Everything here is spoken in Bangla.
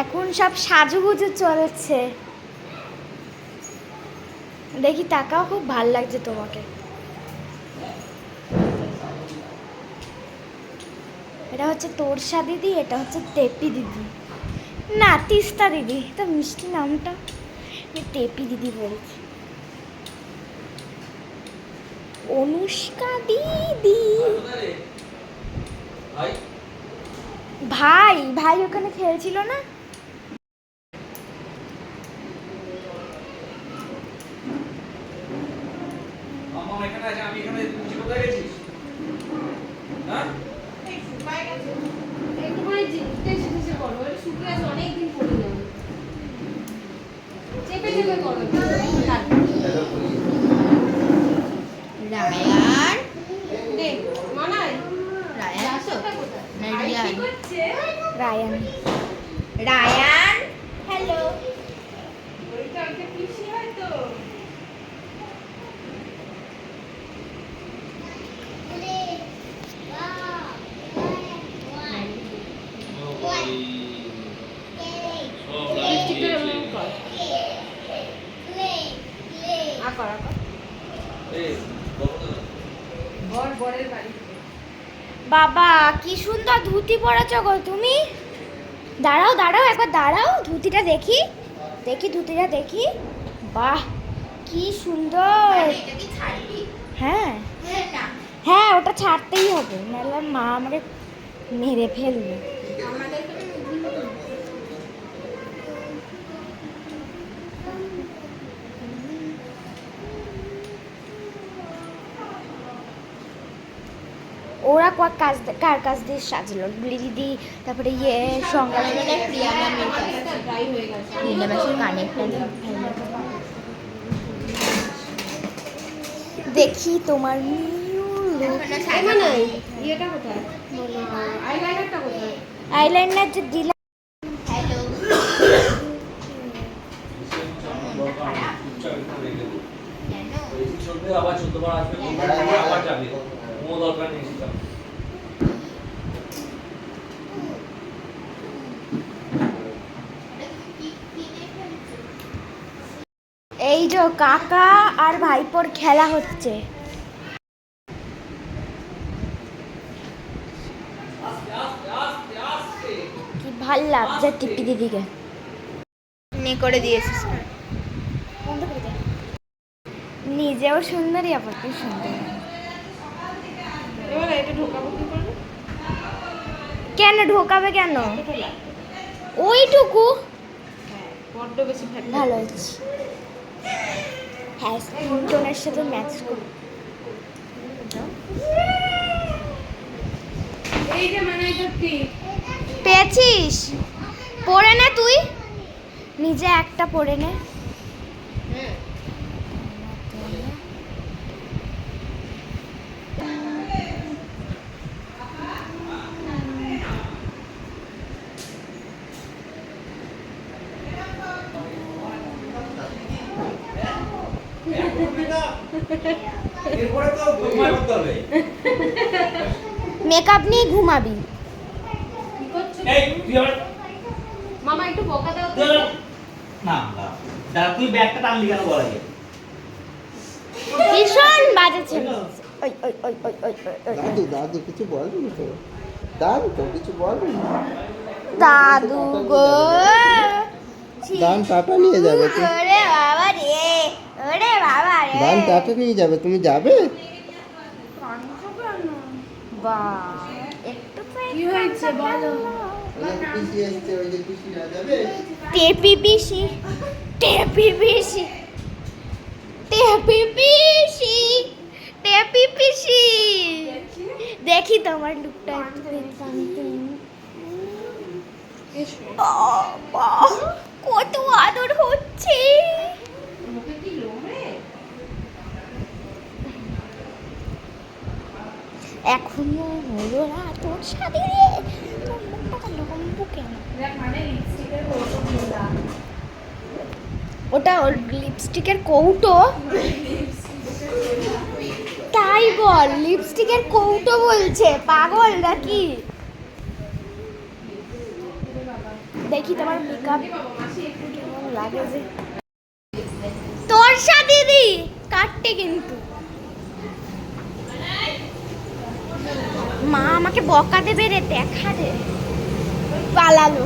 এখন সব সাজুগুজু চলছে। দেখি তাকাও খুব ভালো লাগছে তোমাকে। এটা হচ্ছে তোরসা দিদি এটা হচ্ছে তেপি দিদি। না তিস্তা দিদি তো মিষ্টি নামটা। তেপি দিদি বলছি। অনুষ্কা দিদি। ভাই ভাই ওখানে খেলছিল না মামা এখানে আছে আমি এখানে তুই কোথায় গেছিস হ্যাঁ একটুখানি জিনিসটা জিনিসে করো এটা শুকিয়ে আছে অনেকদিন পরে যাবে চেপে চেপে করো রায়ান। রায়ান আসো রাস্তাটা কোথায় না, আরে রিয়ান। কি করছে রায়ান রায়ান হ্যালো ওইটা একটা পিসি হয় তো লিপস্টিকটা এমন কর আ কর আ কর বর বরের বাড়ি বাবা, কি সুন্দর ধুতি পরেছ গো তুমি। দাঁড়াও দাঁড়াও, একবার দাঁড়াও, ধুতিটা দেখি। দেখি, ধুতিটা দেখি। বাহ, কি সুন্দর। হ্যাঁ। হ্যাঁ হ্যাঁ ওটা ছাড়তেই হবে, নাহলে মা আমাকে মেরে ফেলবে। ওরা কাজ কার কাজ দিয়ে সাজলো? বুলি দিদি তারপরে ইয়ে নীলা মাসের কানেক্টটা দেখি তোমার আইলাইনার যে দিলাম আবার চোদ্দ বার আসবে আবার যাবে। কোনো দরকার নেই। যে কাকা আর ভাইপোর খেলা হচ্ছে। কি ভালো লাগছে টিপি দিদিকে। নে করে দিয়েছিস। নিজেও সুন্দরী আবার কি সুন্দর। এবার এটা ঢোকাবো কি করে? কেন ঢোকাবে কেন। ওইটুকু? হ্যাঁ বড্ড বেশি ভালো হয়েছে হ্যাঁ টোনের সাথে ম্যাচ করে। পেয়েছিস? পরে নে তুই। নিজে একটা পড়ে নে। এরপরে তো ঘুমিয়ে হবে। মেকআপ নিয়ে ঘুমাবি। কি করছ? এই মামা একটু বকা দাও তো। না না। তুই ব্যাগটা টানলি কেন বলা যায় ভীষণ বাজে ছেলে। ওই ওই ওই ওই ওই ওই, ওই, দাদু দাদু কিছু বলবি তো? দাদু তো কিছু বলবি দাদু গো। দান টাটা নিয়ে যাবে বাবা। টাটা নিয়ে যাবে তুমি যাবে? বাহ কি হয়েছে বলো? পিসি টেপি পিসি টেপি পিসি টেপি পিসি টেপি পিসি। দেখি তোমার লুকটা কত আদর হচ্ছে মুখে কি লোম রে এখনও হলো না তোর সাথে তোর মুখটা লম্বু কেন? ওটা ওর লিপস্টিকের কৌটো। তাই বল লিপস্টিকের কৌটো বলছে, পাগল নাকি? দেখি তোমার মেকআপ কেমন লাগে যে। তোরসা দিদি কাটতে কিন্তু। মা আমাকে বকা দেবে রে দেখা রে পালালো।